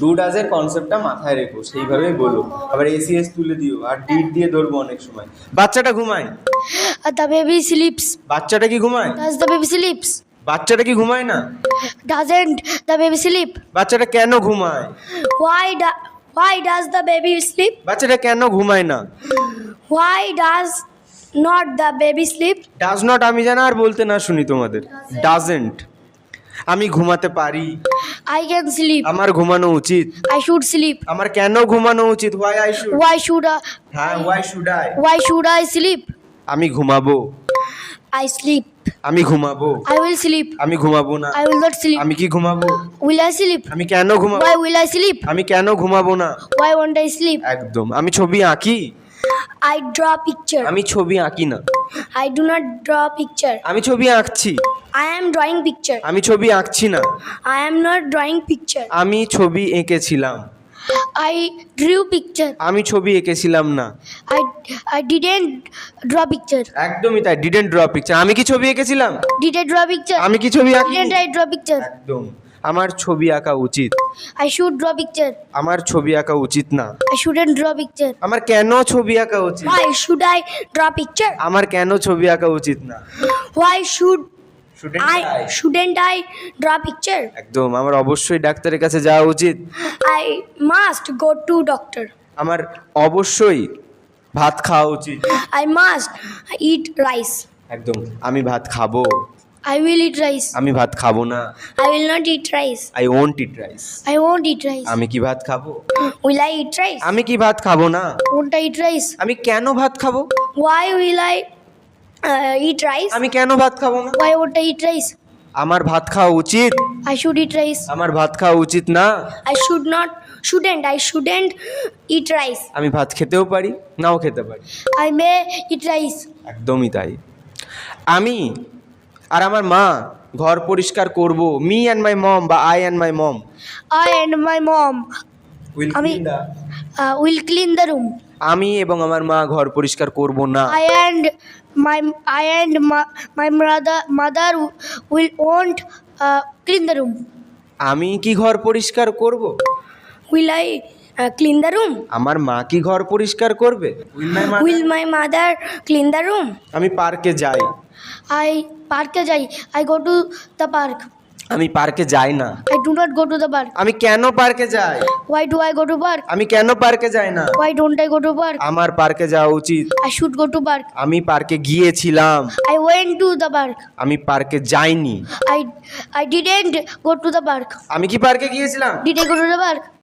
Do ডাজের কনসেপ্টটা মাথায় রেখো সেইভাবেই বলো। আবার এসিএস তুলে দিও আর ডিট দিয়ে ধরবো অনেক সময়। বাচ্চাটা ঘুমায়? Uh, the baby sleeps. বাচ্চাটা কি ঘুমায়? Does the বেবি স্লিপস বাচ্চাটা কি ঘুমায় না? ডাজেন্ট the বেবি স্লিপ বাচ্চাটা কেন ঘুমায়? Why do, Why does the baby sleep? বাচ্চাটা কেন ঘুমায় না? Why does not the baby sleep does not আমি যেন আর বলতে না শুনি তোমাদের। ডাজেন্ট আমি ঘুমাতে পারি। I can sleep. আমার ঘুমানো উচিত I should sleep. আমার কেন ঘুমানো উচিত why I should Why should I, হ্যাঁ why should I why should I sleep? আমি ঘুমাবো I sleep. আমি ঘুমাবো I will sleep. আমি ঘুমাবো না I will not sleep. আমি কি ঘুমাবো Will I sleep? আমি কেন ঘুমাবো Why will I sleep? আমি কেন ঘুমাবো না Why won't I sleep? একদম আমি ছবি আঁকি I draw picture. আমি ছবি আঁকি না I do not draw picture. আমি ছবি আঁকছি I am drawing picture. আমি ছবি আঁকছি না I am not drawing picture. আমি ছবি এঁকেছিলাম I drew picture. আমি ছবি এঁকেছিলাম না I I didn't draw picture. একদমই তাই ডিডেন্ট ড্র পিকচার আমি কি ছবি এঁকেছিলাম I draw picture? আমি কি ছবি আঁকি Didn't I draw picture? একদম আমার ছবি আঁকা উচিত I should draw picture. আমার ছবি আঁকা উচিত না I shouldn't draw picture. আমার কেন ছবি আঁকা উচিত Why should I draw picture? আমার কেন ছবি আঁকা উচিত না Why should Shouldn't I I? shouldn't I draw picture? একদম আমার অবশ্যই ডাক্তারের কাছে যাওয়া উচিত I must go to doctor. আমার অবশ্যই ভাত খাওয়া উচিত I must eat rice. একদম আমি ভাত খাব I will eat rice. আমি ভাত খাব না I will not eat rice. I won't eat rice I won't eat rice. আমি কি ভাত খাব Will I eat rice? আমি কি ভাত খাব না Won't I eat rice? আমি কেন ভাত খাব Why will I uh, rice আমি কেন ভাত খাব না? Why won't I eat rice? আমার ভাত খাওয়া উচিত। আই শুড ইট রাইস আমার ভাত খাওয়া উচিত না। I should not, shouldn't, I shouldn't eat rice আমি ভাত খেতেও পারি নাও খেতে পারি। আই মে ইট রাইস একদমই তাই। আমি আর আমার মা ঘর পরিষ্কার করব মি অ্যান্ড মাই মম বা I and my mom I and my mom will আমি- উইল ক্লিন দ্য রুম আমি এবং আমার মা ঘর পরিষ্কার করব না। I and my I and my mother mother will won't clean the room আমি কি ঘর পরিষ্কার করব? Will I clean the room আমার মা কি ঘর পরিষ্কার করবে? Will my mother clean the room আমি পার্কে যাই। আই পার্কে যাই। I go to the park আমি পার্কে যাই না। I do not go to the park আমি কেন পার্কে যাই? Why do I go to park আমি কেন পার্কে যাই না? Why don't I go to park আমার পার্কে যাওয়া উচিত। I should go to park আমি পার্কে গিয়েছিলাম। I went to the park আমি পার্কে যাইনি। I I didn't go to the park আমি কি পার্কে গিয়েছিলাম? Did didn't go to the park